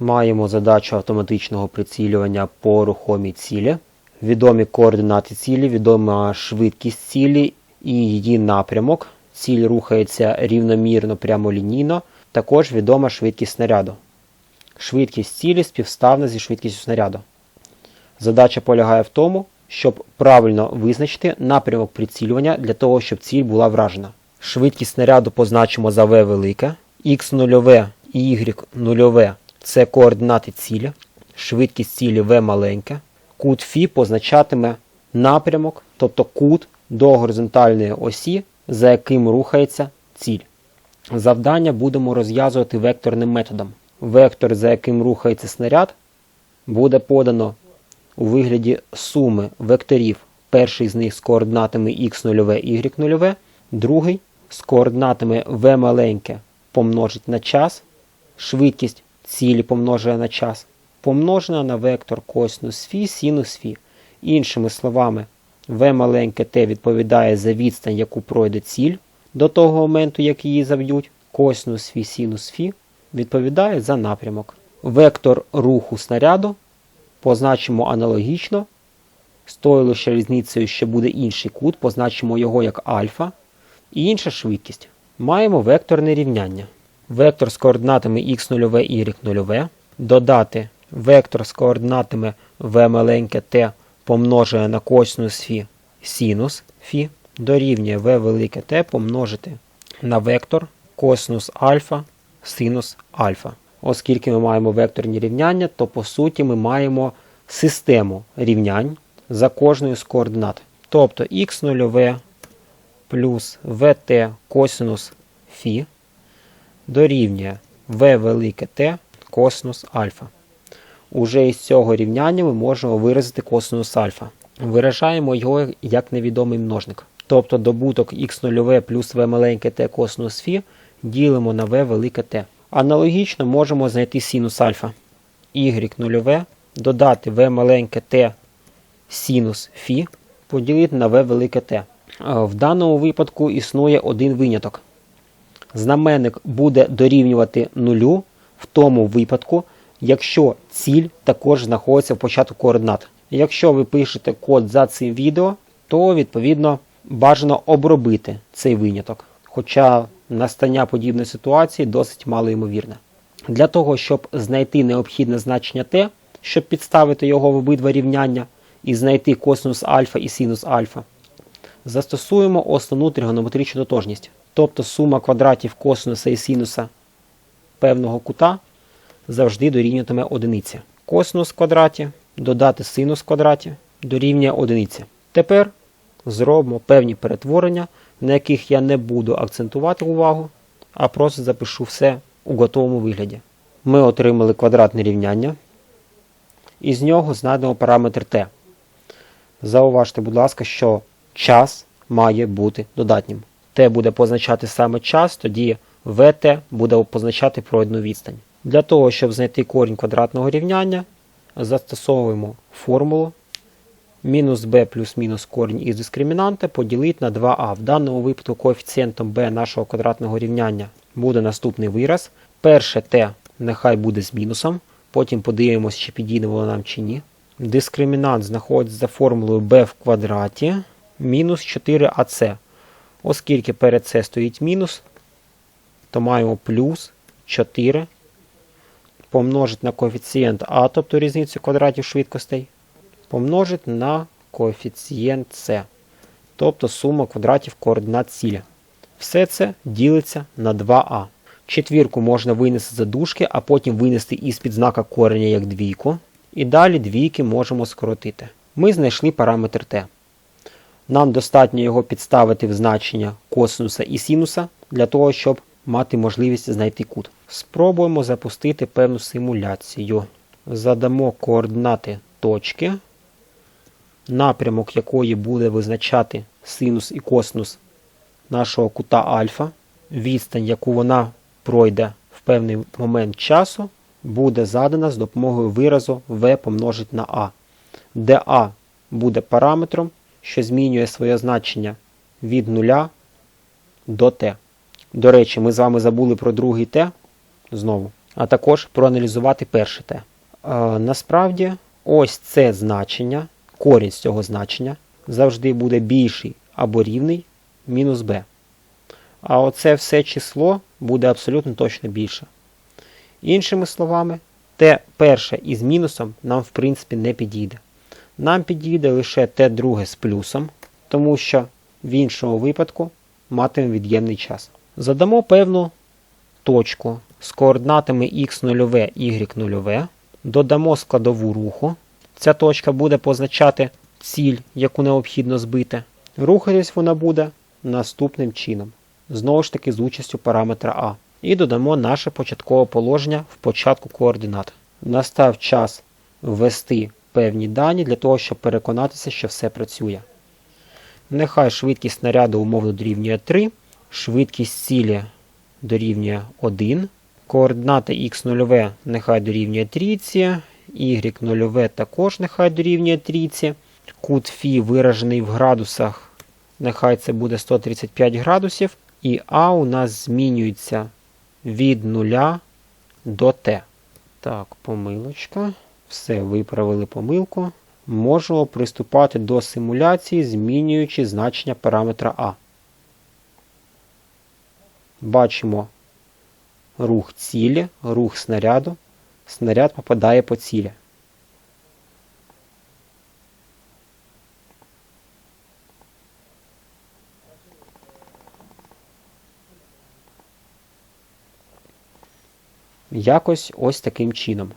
Маємо задачу автоматичного прицілювання по рухомій цілі. Відомі координати цілі, відома швидкість цілі і її напрямок. Ціль рухається рівномірно прямолінійно. Також відома швидкість снаряду. Швидкість цілі співставна зі швидкістю снаряду. Задача полягає в тому, щоб правильно визначити напрямок прицілювання для того, щоб ціль була вражена. Швидкість снаряду позначимо за V велике, X0 і Y0 це координати цілі, швидкість цілі V маленьке. Кут Фі позначатиме напрямок, тобто кут до горизонтальної осі, за яким рухається ціль. Завдання будемо розв'язувати векторним методом. Вектор, за яким рухається снаряд, буде подано у вигляді суми векторів. Перший з них з координатами x0, y0, другий з координатами v маленьке помножить на час, швидкість цілі помножує на час, помножена на вектор косинус фі, синус фі. Іншими словами, v маленьке t відповідає за відстань, яку пройде ціль до того моменту, як її заб'ють. Косинус фі, синус фі відповідає за напрямок. Вектор руху снаряду позначимо аналогічно. З тою лише різницею, що буде інший кут, позначимо його як альфа. І інша швидкість. Маємо векторне рівняння. Вектор з координатами x0, y0 додати вектор з координатами v маленьке t помножене на косинус фі синус фі дорівнює v велике t помножити на вектор косинус альфа синус альфа. Оскільки ми маємо векторні рівняння, то по суті ми маємо систему рівнянь за кожною з координат. Тобто x0 плюс vt косинус фі дорівнює v велике t косинус альфа. Уже із цього рівняння ми можемо виразити косинус альфа. Виражаємо його як невідомий множник. Тобто добуток x0 плюс v маленьке t косинус фі ділимо на v велике t. Аналогічно можемо знайти синус альфа. y0 додати v маленьке t синус фі поділити на v велике t. В даному випадку існує один виняток. Знаменник буде дорівнювати нулю в тому випадку, якщо ціль також знаходиться в початку координат. Якщо ви пишете код за цим відео, то відповідно бажано обробити цей виняток. Хоча настання подібної ситуації досить малоймовірне. Для того, щоб знайти необхідне значення t, щоб підставити його в обидва рівняння і знайти косинус альфа і синус альфа, застосуємо основну тригонометричну тотожність. Тобто сума квадратів косинуса і синуса певного кута завжди дорівнюватиме одиниці. Косинус квадраті додати синус квадраті дорівнює одиниці. Тепер зробимо певні перетворення, на яких я не буду акцентувати увагу, а просто запишу все у готовому вигляді. Ми отримали квадратне рівняння. І з нього знайдемо параметр t. Зауважте, будь ласка, що час має бути додатнім. T буде позначати саме час, тоді VT буде позначати пройдену відстань. Для того, щоб знайти корінь квадратного рівняння, застосовуємо формулу мінус b плюс мінус корінь із дискримінанта поділити на 2а. В даному випадку коефіцієнтом b нашого квадратного рівняння буде наступний вираз. Перше t нехай буде з мінусом, потім подивимося, чи підійде воно нам чи ні. Дискримінант знаходиться за формулою b в квадраті мінус 4ac. Оскільки перед це стоїть мінус, то маємо плюс 4 помножити на коефіцієнт А, тобто різницю квадратів швидкостей, помножити на коефіцієнт С, тобто сума квадратів координат цілі. Все це ділиться на 2а. Четвірку можна винести за дужки, а потім винести із-під знака кореня як двійку. І далі двійки можемо скоротити. Ми знайшли параметр t. Нам достатньо його підставити в значення косинуса і синуса для того, щоб мати можливість знайти кут. Спробуємо запустити певну симуляцію. Задамо координати точки, напрямок якої буде визначати синус і косинус нашого кута альфа. Відстань, яку вона пройде в певний момент часу, буде задана з допомогою виразу v помножить на a, де a буде параметром, що змінює своє значення від 0 до t. До речі, ми з вами забули про другий t. Знову. а також проаналізувати перше Т. Е, насправді, ось це значення, корінь з цього значення завжди буде більший або рівний мінус b. А оце все число буде абсолютно точно більше. Іншими словами, те перше із мінусом нам в принципі не підійде. Нам підійде лише те друге з плюсом, тому що в іншому випадку матимемо від'ємний час. Задамо певну точку з координатами x0, y0, додамо складову руху. Ця точка буде позначати ціль, яку необхідно збити. Рухатись вона буде наступним чином. Знову ж таки з участю параметра А. І додамо наше початкове положення в початку координат. Настав час ввести певні дані для того, щоб переконатися, що все працює. Нехай швидкість снаряду умовно дорівнює 3, швидкість цілі дорівнює 1, координати x0 нехай дорівнює трійці, y0 також нехай дорівнює трійці. Кут Фі виражений в градусах, нехай це буде 135 градусів, і А у нас змінюється від 0 до Т. Так, помилочка. Все, виправили помилку. Можемо приступати до симуляції, змінюючи значення параметра А. Бачимо рух цілі, рух снаряду. Снаряд попадає по цілі. Якось ось таким чином.